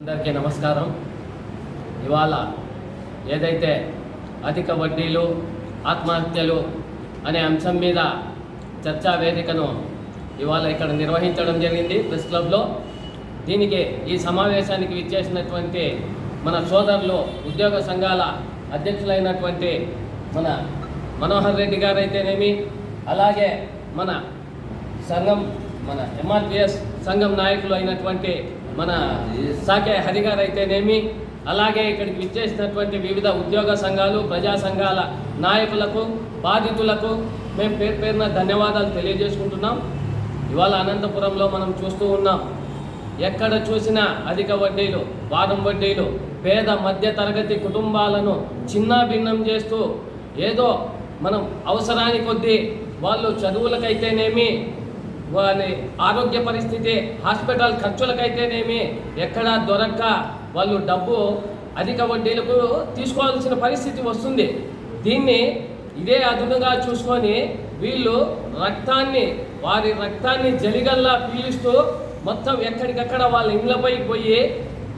అందరికీ నమస్కారం. ఇవాళ ఏదైతే అధిక వడ్డీలు ఆత్మహత్యలు అనే అంశం మీద చర్చా వేదికను ఇవాళ ఇక్కడ నిర్వహించడం జరిగింది ప్రెస్ క్లబ్లో. దీనికి ఈ సమావేశానికి విచ్చేసినటువంటి మన సోదరులు ఉద్యోగ సంఘాల అధ్యక్షులైనటువంటి మన మనోహర్ రెడ్డి గారు అయితేనేమి అలాగే మన సంఘం మన ఎంఆర్పిఎస్ సంఘం నాయకులు అయినటువంటి మన సాకే హరిగారు అయితేనేమి అలాగే ఇక్కడికి విచ్చేసినటువంటి వివిధ ఉద్యోగ సంఘాలు ప్రజా సంఘాల నాయకులకు బాధితులకు మేము పేరు పేరున ధన్యవాదాలు తెలియజేసుకుంటున్నాం. ఇవాళ అనంతపురంలో మనం చూస్తూ ఉన్నాం ఎక్కడ చూసినా అధిక వడ్డీలు వారం వడ్డీలు పేద మధ్య తరగతి కుటుంబాలను చిన్న భిన్నం చేస్తూ ఏదో మనం అవసరానికి కొద్దీ వాళ్ళు చదువులకైతేనేమి వాళ్ళ ఆరోగ్య పరిస్థితి హాస్పిటల్ ఖర్చులకైతేనేమి ఎక్కడా దొరక్క వాళ్ళు డబ్బు అధిక వడ్డీలకు తీసుకోవాల్సిన పరిస్థితి వస్తుంది. దీన్ని ఇదే అదునుగా చూసుకొని వీళ్ళు రక్తాన్ని వారి రక్తాన్ని జలిగల్లా పీలుస్తూ మొత్తం ఎక్కడికక్కడ వాళ్ళ ఇండ్లపైకి పోయి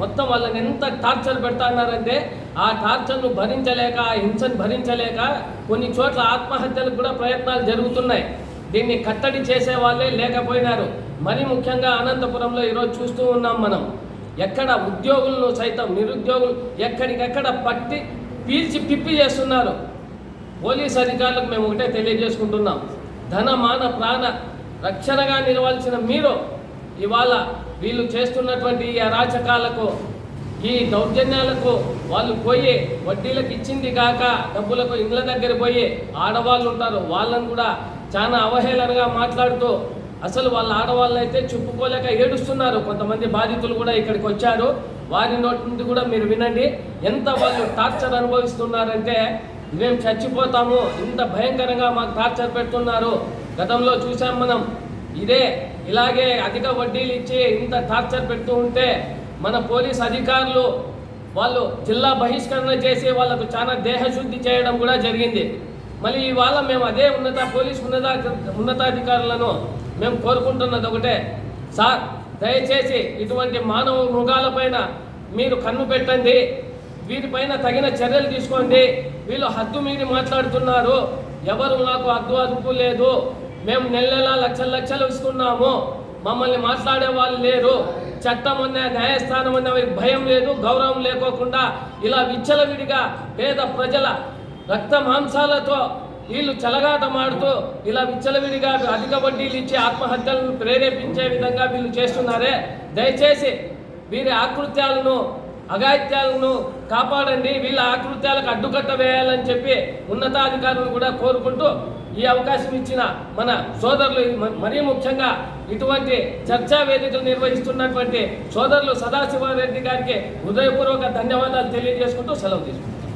మొత్తం వాళ్ళని ఎంత టార్చర్ పెడతాన్నారంటే ఆ టార్చర్ను భరించలేక ఆ హింసను భరించలేక కొన్ని చోట్ల ఆత్మహత్యలకు కూడా ప్రయత్నాలు జరుగుతున్నాయి. దీన్ని కట్టడి చేసే వాళ్ళే లేకపోయినారు. మరి ముఖ్యంగా అనంతపురంలో ఈరోజు చూస్తూ ఉన్నాం మనం. ఎక్కడ ఉద్యోగులను సైతం నిరుద్యోగులు ఎక్కడికెక్కడ పట్టి పీల్చి పిప్పి చేస్తున్నారు. పోలీస్ అధికారులకు మేము ఒకటే తెలియజేసుకుంటున్నాం. ధన మాన ప్రాణ రక్షణగా నిలవాల్సిన మీరు ఇవాళ వీళ్ళు చేస్తున్నటువంటి ఈ అరాచకాలకు ఈ దౌర్జన్యాలకు వాళ్ళు పోయి వడ్డీలకు ఇచ్చింది కాక డబ్బులకు ఇండ్ల దగ్గర పోయి ఆడవాళ్ళు ఉంటారు. వాళ్ళని కూడా చాలా అవహేళనగా మాట్లాడుతూ అసలు వాళ్ళ ఆడవాళ్ళు అయితే చెప్పుకోలేక ఏడుస్తున్నారు. కొంతమంది బాధితులు కూడా ఇక్కడికి వచ్చారు. వారి నోటి నుండి కూడా మీరు వినండి. ఎంత వాళ్ళు టార్చర్ అనుభవిస్తున్నారంటే మేము చచ్చిపోతాము. ఇంత భయంకరంగా మాకు టార్చర్ పెడుతున్నారు. గతంలో చూసాం మనం. ఇదే ఇలాగే అధిక వడ్డీలు ఇచ్చి ఇంత టార్చర్ పెడుతూ ఉంటే మన పోలీస్ అధికారులు వాళ్ళు జిల్లా బహిష్కరణ చేసి వాళ్ళకు చాలా దేహశుద్ధి చేయడం కూడా జరిగింది. మళ్ళీ ఇవాళ మేము అదే ఉన్నత పోలీస్ ఉన్నత ఉన్నతాధికారులను మేము కోరుకుంటున్నది ఒకటే. సార్ దయచేసి ఇటువంటి మానవ మృగాలపైన మీరు కన్ను పెట్టండి. వీటిపైన తగిన చర్యలు తీసుకోండి. వీళ్ళు హద్దు మీరి మాట్లాడుతున్నారు. ఎవరు మాకు హద్దు అదుపు లేదు. మేము నెల నెల లక్షలు లక్షలు ఇస్తున్నాము. మమ్మల్ని మాట్లాడే వాళ్ళు లేరు. చట్టం అనే న్యాయస్థానం అనే వారికి భయం లేదు గౌరవం లేకోకుండా ఇలా విచ్చలవిడిగా పేద ప్రజల రక్త మాంసాలతో వీళ్ళు చలగాటమాడుతూ ఇలా విచ్చలవిడిగా అధిక వడ్డీలు ఇచ్చి ఆత్మహత్యలను ప్రేరేపించే విధంగా వీళ్ళు చేస్తున్నారే. దయచేసి వీరి ఆకృత్యాలను అఘాయిత్యాలను కాపాడండి. వీళ్ళ ఆకృత్యాలకు అడ్డుకట్ట వేయాలని చెప్పి ఉన్నతాధికారులను కూడా కోరుకుంటూ ఈ అవకాశం ఇచ్చిన మన సోదరులు మరీ ముఖ్యంగా ఇటువంటి చర్చా వేదికలు నిర్వహిస్తున్నటువంటి సోదరులు సదాశివారెడ్డి గారికి హృదయపూర్వక ధన్యవాదాలు తెలియజేసుకుంటూ సెలవు తీసుకుంటాం